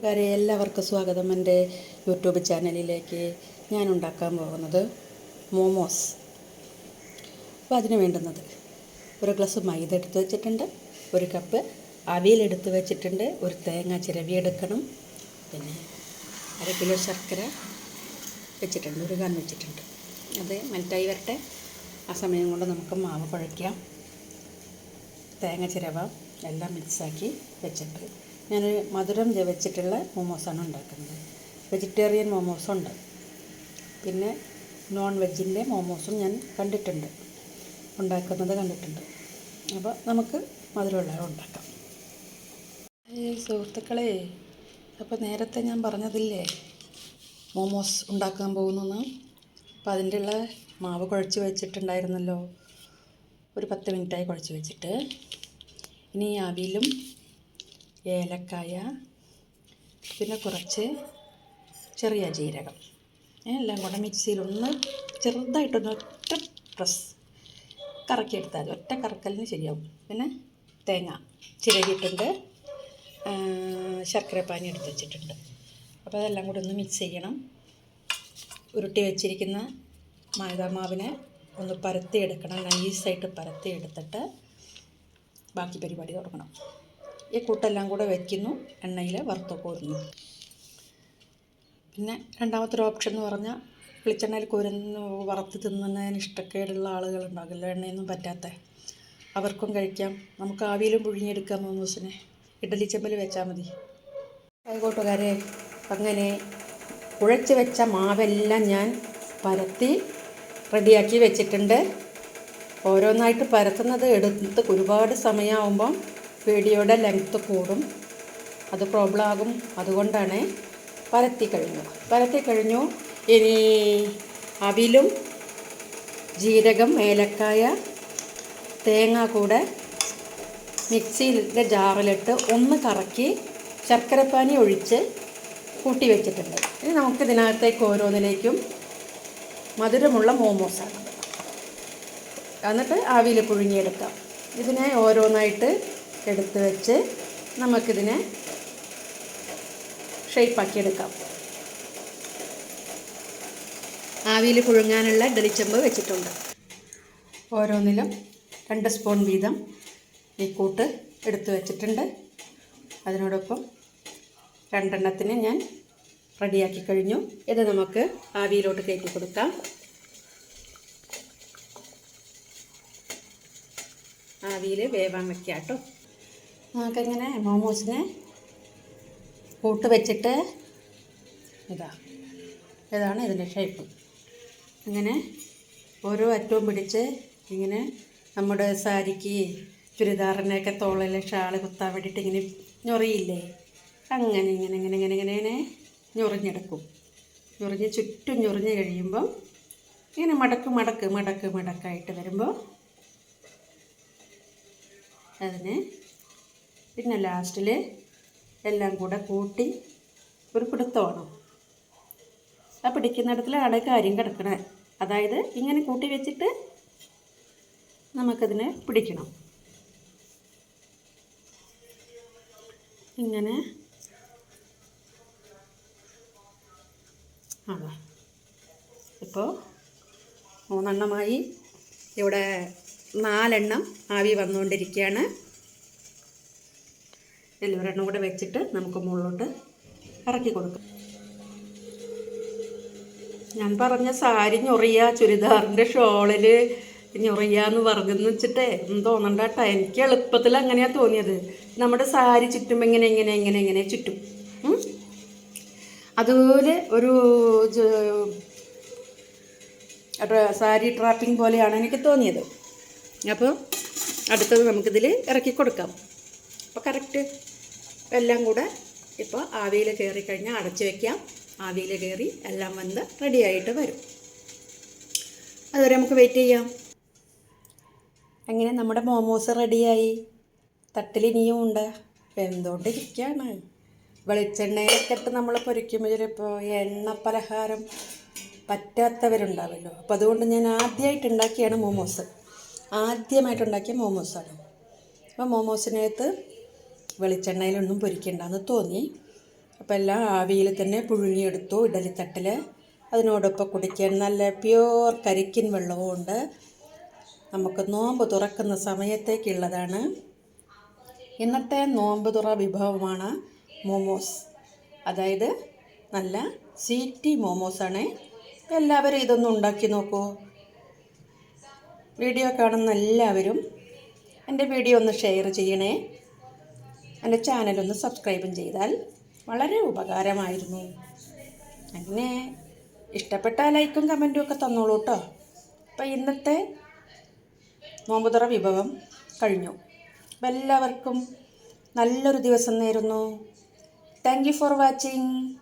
കൂട്ടുകാരെ എല്ലാവർക്കും സ്വാഗതം എന്റെ യൂട്യൂബ് ചാനലിലേക്ക് ഞാൻ ഉണ്ടാക്കാൻ പോകുന്നത് മോമോസ്. അപ്പോൾ അതിന് വേണ്ടുന്നത് ഒരു ഗ്ലാസ് മൈദ എടുത്ത് വെച്ചിട്ടുണ്ട് ഒരു കപ്പ് അവിയലെടുത്ത് വെച്ചിട്ടുണ്ട് ഒരു തേങ്ങ ചിരവി എടുക്കണം പിന്നെ അര കിലോ ശർക്കര വെച്ചിട്ടുണ്ട് ഒരു കാൻ വെച്ചിട്ടുണ്ട്. അത് മെൽറ്റായി വരട്ടെ. ആ സമയം കൊണ്ട് നമുക്ക് മാവ് കുഴയ്ക്കാം. തേങ്ങ ചിരവ എല്ലാം മിക്സാക്കി വെച്ചിട്ടുണ്ട് ഞാൻ മധുരം വെച്ചിട്ടുള്ള മോമോസാണ് ഉണ്ടാക്കുന്നത്. വെജിറ്റേറിയൻ മോമോസുണ്ട്. പിന്നെ നോൺ വെജിന്റെ മോമോസും ഞാൻ കണ്ടിട്ടുണ്ട്. ഉണ്ടാക്കുന്നത് കണ്ടിട്ടുണ്ട്. അപ്പോൾ നമുക്ക് മധുരമുള്ള ഉണ്ടാക്കാം. സുഹൃത്തുക്കളെ അപ്പോൾ നേരത്തെ ഞാൻ പറഞ്ഞതില്ലേ മോമോസ് ഉണ്ടാക്കാൻ പോകുന്നു അപ്പോൾ അതിന്റെ ഉള്ള മാവ് കുഴച്ച് വെച്ചിട്ടുണ്ടായിരുന്നല്ലോ. ഒരു പത്ത് മിനിറ്റായി കുഴച്ച് വെച്ചിട്ട്. ഇനി അവിലും ഏലക്കായ പിന്നെ കുറച്ച് ചെറിയ ജീരകം. എല്ലാം കൂടെ മിക്സിയിലൊന്ന് ചെറുതായിട്ടൊന്ന് ഒറ്റ പ്രസ് കറക്കിയെടുത്താൽ മതി. ഒറ്റ കറക്കലിന് ശരിയാവും. പിന്നെ തേങ്ങ ചിരകിയിട്ടുണ്ട്. ശർക്കരപ്പാനി എടുത്ത് വെച്ചിട്ടുണ്ട്. അപ്പോൾ അതെല്ലാം കൂടി ഒന്ന് മിക്സ് ചെയ്യണം. ഉരുട്ടി വെച്ചിരിക്കുന്ന മൈദാമാവിനെ ഒന്ന് പരത്തിയെടുക്കണം നൈസായിട്ട് പരത്തിയെടുത്തിട്ട് ബാക്കി പരിപാടി തുടങ്ങണം. ഈ കൂട്ടെല്ലാം കൂടെ വയ്ക്കുന്നു എണ്ണയിൽ വറുത്ത് കോരുന്നു പിന്നെ രണ്ടാമത്തെ ഒരു ഓപ്ഷൻ എന്ന് പറഞ്ഞാൽ വെളിച്ചെണ്ണയിൽ കുരുന്ന് വറുത്ത് തിന്നുന്നതിന് ഇഷ്ടക്കേടുള്ള ആളുകളുണ്ടാകില്ല എണ്ണയൊന്നും പറ്റാത്ത. അവർക്കും കഴിക്കാം. നമുക്ക് ആവിയിലും പുഴുങ്ങിയെടുക്കാം ദിവസം ഇഡലി ചെമ്പൽ വെച്ചാൽ മതി. കൈകോട്ടുകാരെ അങ്ങനെ കുഴച്ച് വെച്ച മാവെല്ലാം ഞാൻ പരത്തി റെഡിയാക്കി വെച്ചിട്ടുണ്ട്. ഓരോന്നായിട്ട് പരത്തുന്നത് എടുത്ത് ഒരുപാട് സമയമാകുമ്പം വീഡിയോയുടെ ലെങ്ത്ത് കൂടും. അത് പ്രോബ്ലം ആകും. അതുകൊണ്ടാണ് പരത്തി കഴിഞ്ഞു പരത്തി കഴിഞ്ഞു. ഇനി അവിലും ജീരകം ഏലക്കായ തേങ്ങ കൂടെ മിക്സിയിലെ ജാറിലിട്ട് ഒന്ന് കറക്കി ശർക്കരപ്പാനി ഒഴിച്ച് കൂട്ടി വെച്ചിട്ടുണ്ട്. ഇനി നമുക്ക് ഇതിനകത്തേക്ക് ഓരോന്നിലേക്കും മധുരമുള്ള മോമോസാണ് എന്നിട്ട് ആവിയിൽ പുഴുങ്ങിയെടുക്കാം. ഇതിനെ ഓരോന്നായിട്ട് എടുത്ത് വെച്ച് നമുക്കിതിനെ ഷേപ്പാക്കിയെടുക്കാം. ആവിയിൽ പുഴുങ്ങാനുള്ള ഡലിച്ചെമ്പ് വെച്ചിട്ടുണ്ട്. ഓരോന്നിലും രണ്ട് സ്പൂൺ വീതം ഈ കൂട്ട് എടുത്ത് വെച്ചിട്ടുണ്ട്. അതിനോടൊപ്പം രണ്ടെണ്ണത്തിന് ഞാൻ റെഡിയാക്കി കഴിഞ്ഞു. ഇത് നമുക്ക് ആവിയിലോട്ട് കയറ്റി കൊടുക്കാം. ആവിയിൽ വേവാൻ വെക്കാം കേട്ടോ. നമുക്കിങ്ങനെ മോമോസിനെ കൂട്ട് വെച്ചിട്ട് ഇതാ. ഇതാണ് ഇതിന്റെ ഷേപ്പ് ഇങ്ങനെ ഓരോ അറ്റവും പിടിച്ച് ഇങ്ങനെ നമ്മുടെ സാരിക്ക് ചുരിദാറിനെയൊക്കെ തോളിൽ ഷാൾ കുത്താൻ വേണ്ടിയിട്ട് ഇങ്ങനെ ഞൊറിയില്ലേ? അങ്ങനെ ഇങ്ങനെ ഇങ്ങനെ ഇങ്ങനെ ഇങ്ങനെ ഇങ്ങനെ ഞൊറിഞ്ഞെടുക്കും. ഞൊറിഞ്ഞ് ചുറ്റും ഞൊറിഞ്ഞ് കഴിയുമ്പം ഇങ്ങനെ മടക്ക് മടക്ക് മടക്ക് മടക്കായിട്ട് വരുമ്പോൾ അതിന് പിന്നെ ലാസ്റ്റിൽ എല്ലാം കൂടെ കൂട്ടി ഒരു പിടുത്തമാണ്. ആ പിടിക്കുന്നിടത്തിലാണ് കാര്യം കിടക്കണേ. അതായത് ഇങ്ങനെ കൂട്ടി വെച്ചിട്ട് നമുക്കതിനെ പിടിക്കണം. ഇങ്ങനെ. ആണോ? ഇപ്പോൾ മൂന്നെണ്ണമായി. ഇവിടെ നാലെണ്ണം ആവി വന്നുകൊണ്ടിരിക്കുകയാണ്. എല്ലാവരെണ്ണം കൂടെ വെച്ചിട്ട് നമുക്ക് മുകളിലോട്ട് ഇറക്കി കൊടുക്കാം. ഞാൻ പറഞ്ഞ സാരി ഞൊറിയ ചുരിദാറിന്റെ ഷോളിൽ ഞൊറിയാന്ന് പറഞ്ഞെന്ന് വെച്ചിട്ടേ എന്ന് തോന്നണ്ട കേട്ടോ. എനിക്ക് എളുപ്പത്തിൽ അങ്ങനെയാണ് തോന്നിയത്. നമ്മുടെ സാരി ചുറ്റും എങ്ങനെ എങ്ങനെ എങ്ങനെ എങ്ങനെ ചുറ്റും അതുപോലെ ഒരു സാരി ട്രാപ്പിംഗ് പോലെയാണ് എനിക്ക് തോന്നിയത്. അപ്പോൾ അടുത്തത് നമുക്കിതിൽ ഇറക്കി കൊടുക്കാം. അപ്പോൾ കറക്റ്റ് എല്ലാം കൂടെ ഇപ്പോൾ ആവിയിൽ കയറി കഴിഞ്ഞാൽ അടച്ചു വയ്ക്കാം ആവിയിൽ കയറി എല്ലാം വന്ന് റെഡിയായിട്ട് വരും. അതുവരെ നമുക്ക് വെയിറ്റ് ചെയ്യാം. അങ്ങനെ നമ്മുടെ മോമോസ് റെഡിയായി തട്ടിൽ ഉണ്ട്. വെന്തുകൊണ്ടിരിക്കുകയാണ് വെളിച്ചെണ്ണയിലൊക്കെ ഇട്ട് നമ്മൾ പൊരിക്കുമ്പോൾ ഇപ്പോൾ എണ്ണ പലഹാരം പറ്റാത്തവരുണ്ടാവല്ലോ. അപ്പോൾ അതുകൊണ്ട് ഞാൻ ആദ്യമായിട്ട് ഉണ്ടാക്കിയാണ് മോമോസ് ആദ്യമായിട്ടുണ്ടാക്കിയ മോമോസാണ് അപ്പോൾ മോമോസിനകത്ത് വെളിച്ചെണ്ണയിലൊന്നും പൊരിക്കണ്ടെന്ന് തോന്നി. അപ്പോൾ എല്ലാം ആവിയിൽ തന്നെ പുഴുങ്ങിയെടുത്തു ഇഡലിത്തട്ടിൽ. അതിനോടൊപ്പം കുടിക്കാൻ നല്ല പ്യുവർ കരിക്കിൻ വെള്ളവുമുണ്ട്. നമുക്ക് നോമ്പ് തുറക്കുന്ന സമയത്തേക്കുള്ളതാണ്. ഇന്നത്തെ നോമ്പ് തുറ വിഭവമാണ് മോമോസ്. അതായത് നല്ല സീറ്റി മോമോസാണ്. എല്ലാവരും ഇതൊന്ന് ഉണ്ടാക്കി നോക്കൂ. വീഡിയോ കാണുന്ന എല്ലാവരും എന്റെ വീഡിയോ ഒന്ന് ഷെയർ ചെയ്യണേ. എന്റെ ചാനലൊന്ന് സബ്സ്ക്രൈബും ചെയ്താൽ വളരെ ഉപകാരമായിരുന്നു. അങ്ങനെ ഇഷ്ടപ്പെട്ട ലൈക്കും കമന്റും ഒക്കെ തന്നോളൂ കേട്ടോ. അപ്പോൾ ഇന്നത്തെ നോമ്പുതുറ വിഭവം കഴിഞ്ഞു. അപ്പം എല്ലാവർക്കും നല്ലൊരു ദിവസം നേരുന്നു. Thank you for watching